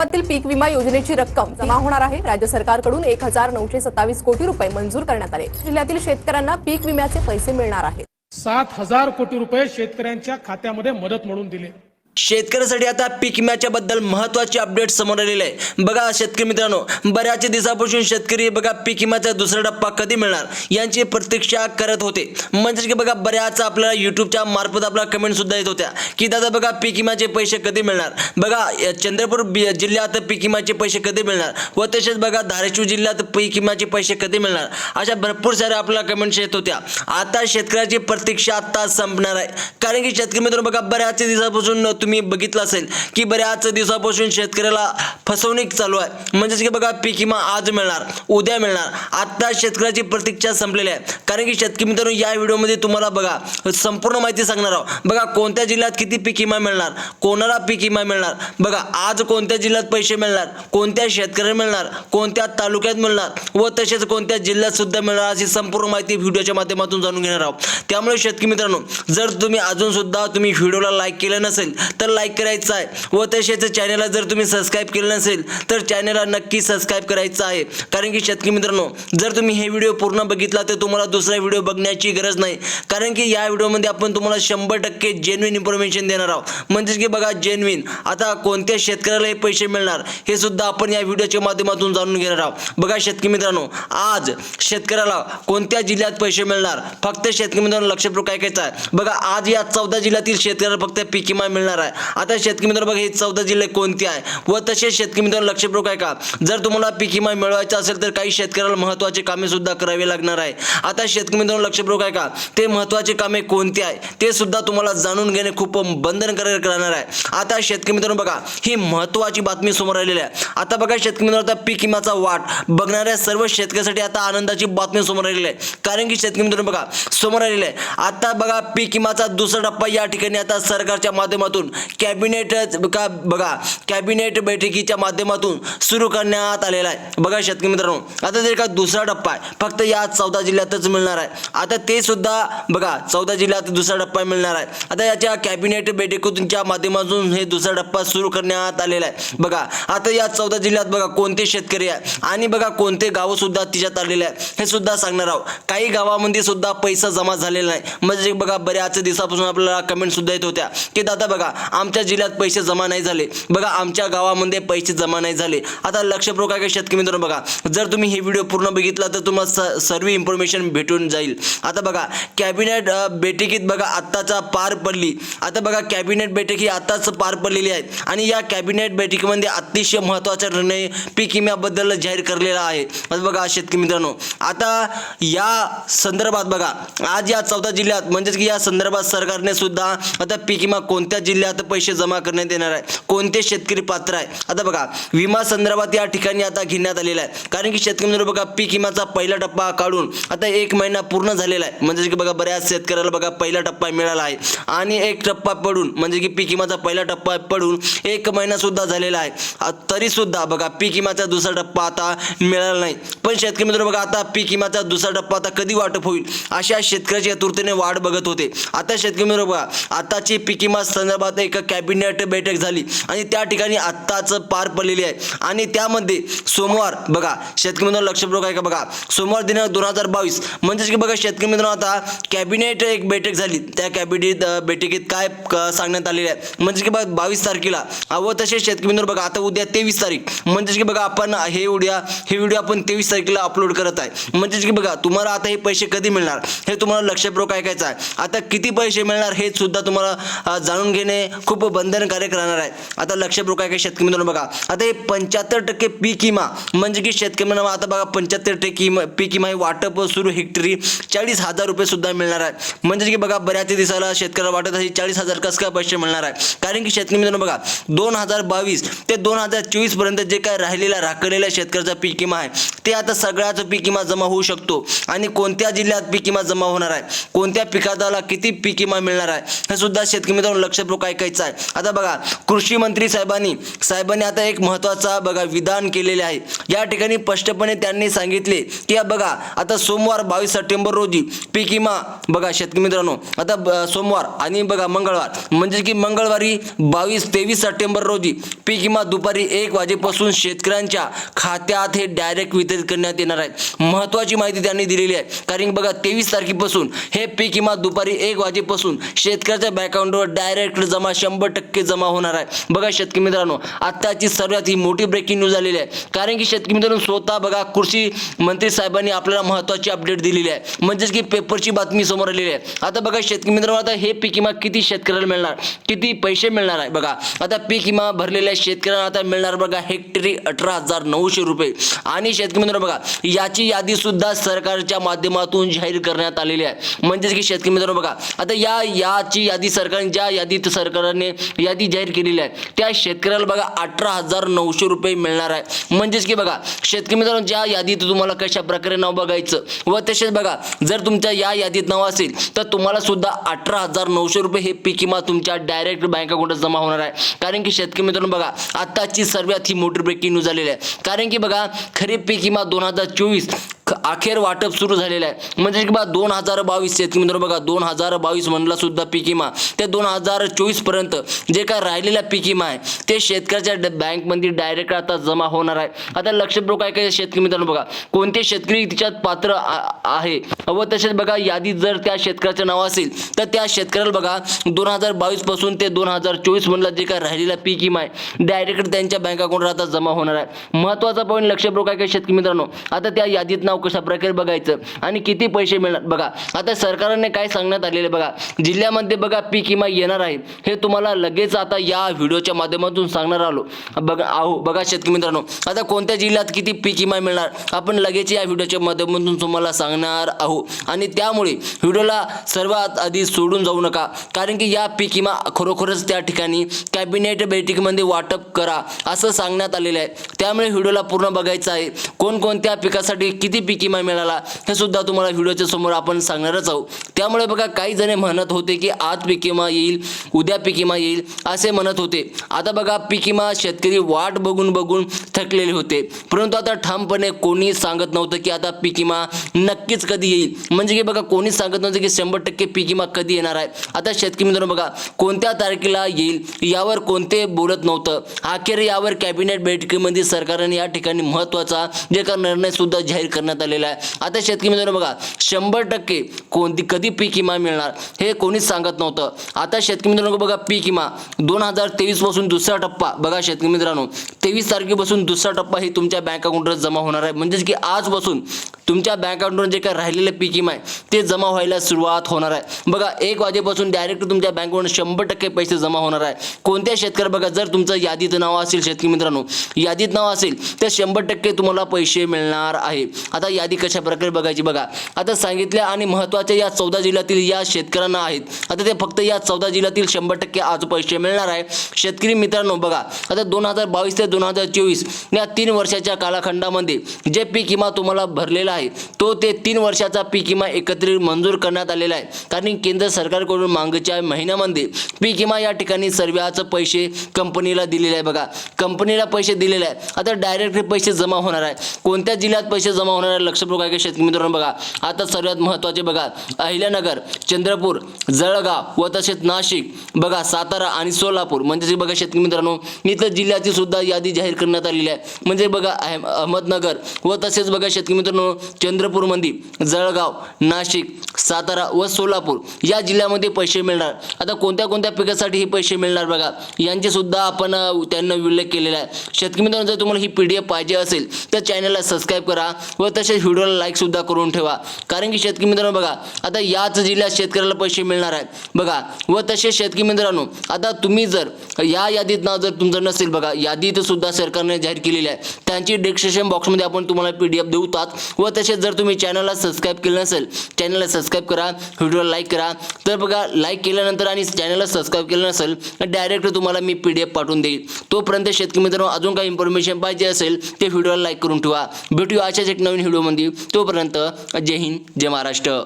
पीक विमा योजनेची रक्कम जमा होणार आहे. राज्य सरकारकडून एक हजार नऊशे सत्तावीस कोटी रुपये मंजूर करण्यात आले. जिल्ह्यातील शेतकऱ्यांना पीक विम्याचे पैसे मिळणार आहेत. सात हजार कोटी रुपये शेतकऱ्यांच्या खात्यामध्ये मदत म्हणून दिले. शेतकऱ्यासाठी आता पीक विम्याच्या बद्दल महत्त्वाचे अपडेट समोर आलेले आहे. बघा शेतकरी मित्रांनो बऱ्याच दिवसापासून शेतकरी बघा पीक विम्याचा दुसरा टप्पा कधी मिळणार यांची प्रतीक्षा करत होते. म्हणजेच की बघा बऱ्याच आपल्याला युट्यूबच्या मार्फत आपला कमेंट सुद्धा येत होत्या की दादा बघा पीक विम्याचे पैसे कधी मिळणार? बघा चंद्रपूर जिल्ह्यात पीक विम्याचे पैसे कधी मिळणार? व तसेच बघा धाराशिव जिल्ह्यात पीक विम्याचे पैसे कधी मिळणार? अशा भरपूर साऱ्या आपल्याला कमेंट्स येत होत्या. आता शेतकऱ्याची प्रतीक्षा आता संपणार आहे. कारण की शेतकरी मित्रांनो बघा बऱ्याच दिवसापासून तुम्ही बघितलं असेल की बऱ्याच दिवसापासून शेतकऱ्याला फसवणूक चालू आहे. म्हणजेच की बघा पीक विमा आज मिळणार उद्या मिळणार. आता शेतकऱ्याची प्रतीक्षा संपलेली आहे. कारण की शेतकरी मित्रांनो या व्हिडिओमध्ये तुम्हाला बघा संपूर्ण माहिती सांगणार आहोत. बघा कोणत्या जिल्ह्यात किती पीक विमा मिळणार कोणाला पीक विमा मिळणार? बघा आज कोणत्या जिल्ह्यात पैसे मिळणार कोणत्या शेतकऱ्याला मिळणार कोणत्या तालुक्यात मिळणार व तसेच कोणत्या जिल्ह्यात सुद्धा मिळणार अशी संपूर्ण माहिती व्हिडिओच्या माध्यमातून जाणून घेणार आहोत. त्यामुळे शेतकरी मित्रांनो जर तुम्ही अजून सुद्धा तुम्ही व्हिडिओला लाईक केलं नसेल तर लाईक करायचं आहे. व तसेच चॅनलला जर तुम्ही सबस्क्राईब केलं नसेल तर चॅनलला नक्की सबस्क्राईब करायचं आहे. कारण की शेतकरी मित्रांनो जर तुम्ही हे व्हिडिओ पूर्ण बघितला तर तुम्हाला दुसरा व्हिडिओ बघण्याची गरज नाही. कारण की या व्हिडिओमध्ये आपण तुम्हाला शंभर टक्के जेन्युइन इन्फॉर्मेशन देणार आहोत. म्हणजेच की बघा जेन्युइन आता कोणत्या शेतकऱ्याला हे पैसे मिळणार हे सुद्धा आपण या व्हिडिओच्या माध्यमातून जाणून घेणार आहोत. बघा शेतकरी मित्रांनो आज शेतकऱ्याला कोणत्या जिल्ह्यात पैसे मिळणार? फक्त शेतकरी मित्रांनो लक्षपूर्वक ऐकायचं आहे. बघा आज या चौदा जिल्ह्यातील शेतकऱ्याला फक्त पीक विमा मिळणार आहे. आता शेतकरी मित्र बघा हे चौदा जिल्हे कोणते आहे? व तसेच शेतकरी मित्र लक्षपूर्वक का? जर तुम्हाला पीक विमा मिळवायचा असेल तर काही शेतकऱ्याला महत्त्वाचे कामे सुद्धा करावी लागणार आहे. आता शेतकरी मित्रांनो लक्षपूर्वक का? ते महत्त्वाचे कामे कोणती आहे? ते सुद्धा तुम्हाला जाणून घेणे खूप बंधनकारक राहणार आहे. आता शेतकरी मित्रांनो बघा ही महत्त्वाची बातमी समोर आलेली आहे. आता बघा शेतकरी मित्रांनो आता पीक विमाचा वाट बघणाऱ्या सर्व शेतकऱ्यासाठी आता आनंदाची बातमी समोर आलेली आहे. कारण की शेतकरी मित्रांनो बघा समोर आलेली आहे. आता बघा पीक विमाचा दुसरा टप्पा या ठिकाणी आता सरकारच्या माध्यमातून कॅबिनेट का बघा कॅबिनेट बैठकीच्या माध्यमातून सुरू करण्यात आलेला आहे. बघा शेतकरी मित्रांनो आता तरी का दुसरा टप्पा आहे. फक्त या चौदा जिल्ह्यातच मिळणार आहे. आता ते सुद्धा बघा चौदा जिल्ह्यात दुसरा टप्पा मिळणार आहे. आता याच्या कॅबिनेट बैठकीतूनच्या माध्यमातून हे दुसरा टप्पा सुरू करण्यात आलेला आहे. बघा आता या चौदा जिल्ह्यात बघा कोणते शेतकरी आहे. आणि बघा कोणते गावं सुद्धा तिच्यात आलेले आहे हे सुद्धा सांगणार आहोत. काही गावामध्ये सुद्धा पैसा जमा झालेला नाही. म्हणजे बघा बऱ्याच दिवसापासून आपल्याला कमेंट सुद्धा येत होत्या. की दादा बघा आमच्या जिल्ह्यात पैसे जमा नाही झाले. बघा आमच्या गावामध्ये पैसे जमा नाही झाले. आता लक्षपूर्वक काय का शेतकरी मित्रांनो? बघा जर तुम्ही हे व्हिडिओ पूर्ण बघितला तर तुम्हाला स सर्व इन्फॉर्मेशन भेटून जाईल. आता बघा कॅबिनेट बैठकीत बघा आत्ताचा पार पडली. आता बघा कॅबिनेट बैठक ही आत्ताच पार पडलेली आहे. आणि या कॅबिनेट बैठकीमध्ये अतिशय महत्त्वाचा निर्णय पीक विम्याबद्दल जाहीर करलेला आहे. आता बघा शेतकरी मित्रांनो आता या संदर्भात बघा आज या चौदा जिल्ह्यात म्हणजेच की या संदर्भात सरकारने सुद्धा आता पीक विमा कोणत्या जिल्ह्यात आता पैसे जमा करण्यात येणार आहे. कोणते शेतकरी पात्र आहे? आता बघा विमा संदर्भात या ठिकाणी आता घेण्यात आलेला आहे. कारण की शेतकरी बघा पीक विमाचा पहिला टप्पा काढून आता एक महिना पूर्ण झालेला आहे. म्हणजे की बघा बऱ्याच शेतकऱ्याला बघा पहिला टप्पा मिळाला आहे. आणि एक टप्पा पडून म्हणजे की पीक विमाचा पहिला टप्पा पडून एक महिना सुद्धा झालेला आहे. तरी सुद्धा बघा पीक विमाचा दुसरा टप्पा आता मिळाला नाही. पण शेतकरी मित्र बघा आता पीक विमाचा दुसरा टप्पा आता कधी वाटप होईल? अशा शेतकऱ्याच्या तुरतेने वाट बघत होते. आता शेतकरी मित्र बघा आताची पीक विमा संदर्भात एक कॅबिनेट बैठक झाली आणि त्या ठिकाणी आत्ताच पार पडलेली आहे. आणि त्यामध्ये सोमवार बघा शेतकरी मित्रांनो लक्षपूर्वक आहे का बघा सोमवार दिनांक दोन हजार बावीस. म्हणजेच की बघा शेतकरी मित्रांनो आता कॅबिनेट एक बैठक झाली. त्या कॅबिनेट बैठकीत काय सांगण्यात आलेले आहे? म्हणजे की बघा बावीस तारखेला. व तसेच शेतकरी मित्रांनो बघा आता उद्या तेवीस तारीख. म्हणजेच की बघा आपण हे उद्या हे व्हिडिओ आपण तेवीस तारखेला अपलोड करत आहे. म्हणजेच की बघा तुम्हाला आता हे पैसे कधी मिळणार? हे तुम्हाला लक्षपूर्वक ऐकायचं आहे. आता किती पैसे मिळणार हे सुद्धा तुम्हाला जाणून घेणे खूप बंधनकारक राहणार आहे. आता लक्षपूर्वक ऐका शेतकरी मित्रांनो बघा. आता हे पंच्याहत्तर टक्के पीक विमा म्हणजे की शेतकरी मित्रांनो आता बघा पंच्याहत्तर टक्के पीक विमा हे वाटप सुरू हेक्टरी चाळीस हजार रुपये सुद्धा मिळणार आहे. म्हणजे की बघा बऱ्याच दिवसाला शेतकऱ्याला वाटत आहे चाळीस हजार कसं काय पैसे मिळणार आहे. कारण की शेतकरी मित्रांनो बघा दोन हजार बावीस ते दोन हजार चोवीसपर्यंत जे काय राहिलेला राखलेल्या शेतकऱ्याचा पीक विमा आहे ते आता सगळ्याच पीक विमा जमा होऊ शकतो. आणि कोणत्या जिल्ह्यात पीक विमा जमा होणार आहे? कोणत्या पिकाला किती पीक विमा मिळणार आहे? हे सुद्धा शेतकरी मित्रांनो लक्षपूर्वक ऐकायचा आहे. आता बघा कृषी मंत्री साहेबांनी साहेबांनी आता एक महत्त्वाचा बघा विधान केलेले आहे. या ठिकाणी स्पष्टपणे त्यांनी सांगितले की बघा आता सोमवार बावीस सप्टेंबर रोजी पीक विमा बघा शेतकरी मित्रांनो आता सोमवार आणि बघा मंगळवार म्हणजे की मंगळवारी बावीस तेवीस सप्टेंबर रोजी पीक विमा दुपारी एक वाजेपासून शेतकऱ्यांच्या खात्यात हे डायरेक्ट वितरित करण्यात येणार आहे. महत्त्वाची माहिती त्यांनी दिलेली आहे. कारण बघा तेवीस तारखेपासून हे पीक विमा दुपारी एक वाजेपासून शेतकऱ्याच्या बँक अकाउंटवर डायरेक्ट जमा शंभर टक्के जमा होणार आहे. बघा शेतकरी मित्रांनो आत्ताची सर्वात ही मोठी ब्रेकिंग न्यूज आलेली आहे. कारण की शेतकरी मित्रांनो स्वतः बघा कृषी मंत्री साहेबांनी आपल्याला महत्त्वाची अपडेट दिलेली आहे. म्हणजेच की पेपरची बातमी समोर आलेली आहे. आता बघा शेतकरी मित्रांनो आता हे पीक विमा किती शेतकऱ्याला मिळणार? किती पैसे मिळणार आहे? बघा आता पीक विमा भरलेल्या शेतकऱ्यांना आता मिळणार बघा हेक्टरी अठरा हजार नऊशे रुपये. आणि शेतकरी मित्रांनो बघा याची यादी सुद्धा सरकारच्या माध्यमातून जाहीर करण्यात आलेली आहे. म्हणजेच की शेतकरी मित्रांनो बघा आता या याची यादी सरकारने ज्या यादीत सरकारने यादी जाहीर केलेली आहे. त्या शेतकऱ्याला बघा अठरा हजार नऊशे रुपये मिळणार आहे. म्हणजेच की बघा शेतकरी मित्रांनो ज्या यादीत तुम्हाला कशा प्रकारे नाव बघायचं व तसेच बघा जर तुमच्या या यादीत नाव असेल तर तुम्हाला सुद्धा अठरा हजार नऊशे रुपये हे पीक विमा तुमच्या डायरेक्ट बँक अकाउंटात जमा होणार आहे. कारण की शेतकरी मित्रांनो बघा आताची सर्वात ही मोठी ब्रेकिंग न्यूज आलेली आहे. कारण की बघा खरीप पीक विमा दोन हजार चोवीस अखेर वाटप सुरू झालेलं आहे. म्हणजे की बा दोन हजार बावीस शेतकरी मित्र बघा दोन हजार बावीस म्हणला सुद्धा पीक विमा. ते दोन हजार चोवीसपर्यंत जे काय राहिलेला पीक विमा आहे ते शेतकऱ्याच्या ड- बँकमध्ये डायरेक्ट आता जमा होणार आहे. आता लक्षपूर्वक काय काय शेतकरी मित्रांनो बघा कोणते शेतकरी तिच्यात पात्र आहे? व तसेच बघा यादीत जर त्या शेतकऱ्याचं नाव असेल तर त्या शेतकऱ्याला बघा दोन हजार बावीसपासून ते दोन हजार चोवीस म्हणला जे काय राहिलेला पीक विमा आहे डायरेक्ट त्यांच्या बँक अकाउंटवर आता जमा होणार आहे. महत्त्वाचा पॉईंट लक्षपूर्वक काय काय शेतकरी मित्रांनो आता त्या यादीत नाव अशा प्रकारे बघायचं. आणि किती पैसे मिळणार? बघा आता सरकारने काय सांगण्यात आलेले बघा. जिल्ह्यामध्ये बघा पीक विमा येणार आहे. हे तुम्हाला लगेच आता या व्हिडिओच्या माध्यमातून सांगणार आलो. बघा आहो बघा शेतकरी मित्रांनो आता कोणत्या जिल्ह्यात किती पीक विमा मिळणार? आपण लगेच या व्हिडिओच्या माध्यमातून तुम्हाला सांगणार आहो आणि त्यामुळे व्हिडिओला सर्वात आधी सोडून जाऊ नका. कारण की या पीक विमा खरोखरच त्या ठिकाणी कॅबिनेट बैठकीमध्ये वाटप करा असं सांगण्यात आलेलं आहे. त्यामुळे व्हिडिओला पूर्ण बघायचं आहे. कोणकोणत्या पिकासाठी किती पीक किमान मिळाला. हे सुद्धा तुम्हाला व्हिडिओच्या समोर आपण सांगणारच आहोत. त्यामुळे बघा काही जण म्हणत होते की आज पीक विमा येईल उद्या पीक विमा येईल असे म्हणत होते. आता बघा पीक विमा शेतकरी वाट बघून बघून थकलेले होते. परंतु आता ठामपणे कोणी सांगत नव्हतं की आता पीक विमा नक्कीच कधी येईल. म्हणजे की बघा कोणी सांगत नव्हतं की शंभर टक्के पीक विमा कधी येणार आहे. आता शेतकरी मित्रांनो बघा कोणत्या तारखेला येईल यावर कोणते बोलत नव्हतं. अखेर यावर कॅबिनेट बैठकीमध्ये सरकारने या ठिकाणी महत्त्वाचा जे का निर्णय सुद्धा जाहीर करण्यात झालेला आहे. आता शेतकरी मित्रांनो बघा शंभर टक्के कोणती कधी पीक विमा मिळणार हे कोणीच सांगत नव्हतं. आता शेतकरी मित्रांनो बघा पीक विमा दोन हजार तेवीसपासून दुसरा टप्पा. बघा शेतकरी मित्रांनो तेवीस तारखेपासून दुसरा टप्पा हे तुमच्या बँक अकाउंटवर जमा होणार आहे. म्हणजेच की आजपासून तुमच्या बँक अकाउंटवर जे काय राहिलेले पीक विमा आहे ते जमा व्हायला सुरुवात होणार आहे. बघा एक वाजेपासून डायरेक्ट तुमच्या बँकवरून शंभर टक्के पैसे जमा होणार आहे. कोणत्या शेतकरी बघा जर तुमचं यादीत नाव असेल शेतकरी मित्रांनो यादीत नाव असेल तर शंभर टक्के तुम्हाला पैसे मिळणार आहे. आता यादी कशा प्रकारे बघायची बघा. आता सांगितल्या आणि महत्त्वाच्या या चौदा जिल्ह्यातील या शेतकऱ्यांना आहेत. आता ते फक्त या चौदा जिल्ह्यातील शंभर टक्के आज पैसे मिळणार आहे. शेतकरी मित्रांनो बघा आता दोन हजार बावीस ते दोन हजार चोवीस या तीन वर्षाच्या कालखंडामध्ये जे पीक विमा तुम्हाला भरलेला आहे तो ते तीन वर्षाचा पीक विमा एकत्रित मंजूर करण्यात आलेला आहे. कारण केंद्र सरकारकडून मागच्या महिन्यामध्ये पीक विमा या ठिकाणी सर्व्याचं पैसे कंपनीला दिलेले आहे बघा. कंपनीला पैसे दिलेले आहे. आता डायरेक्ट पैसे जमा होणार आहे. कोणत्या जिल्ह्यात पैसे जमा होणार आहे लक्षपूर्वक आहे शेतकरी मित्रांनो बघा. आता सर्वात महत्त्वाचे बघा. अहिल्यानगर चंद्रपूर जळगाव व तसेच नाशिक बघा सातारा आणि सोलापूर. म्हणजे बघा शेतकरी मित्रांनो इथं जिल्ह्याची सुद्धा यादी जाहीर करण्यात आलेली आहे. म्हणजे बघा अहम अहमदनगर व तसेच बघा शेतकरी मित्रांनो चंद्रपूरमध्ये जळगाव नाशिक सातारा व सोलापूर या जिल्ह्यामध्ये पैसे मिळणार. आता कोणत्या कोणत्या पिकासाठी हे पैसे मिळणार बघा. यांचे सुद्धा आपण त्यांना उल्लेख केलेला आहे. शेतकरी मित्रांनो जर तुम्हाला ही पी डी एफ पाहिजे असेल तर चॅनलला सबस्क्राईब करा व तसेच व्हिडिओला लाईकसुद्धा करून ठेवा. कारण की शेतकरी मित्रांनो बघा आता याच जिल्ह्यात शेतकऱ्याला पैसे मिळणार आहेत. बघा व तसेच शेतकरी मित्रांनो आता तुम्ही जर या यादीत नाव जर तुमचं नसेल बघा यादीत सुद्धा सरकारने जाहीर केलेली आहे. त्यांची डिस्क्रिप्शन बॉक्समध्ये आपण तुम्हाला पी डी एफ देऊतात व तसेच जर तुम्ही चॅनलला सबस्क्राईब केलं नसेल चॅनलला सबस्क्राईब करा व्हिडिओला लाईक करा. तर बघा लाईक केल्यानंतर आणि चॅनलला सबस्क्राईब केलं नसेल तर डायरेक्ट तुम्हाला मी पी डी एफ पाठवून देईल. तोपर्यंत शेतकरी मित्रांनो अजून काही इन्फॉर्मेशन पाहिजे असेल ते व्हिडिओला लाईक करून ठेवा. भेटूया अशाच एक नवीन व्हिडिओमध्ये तोपर्यंत जय हिंद जय महाराष्ट्र.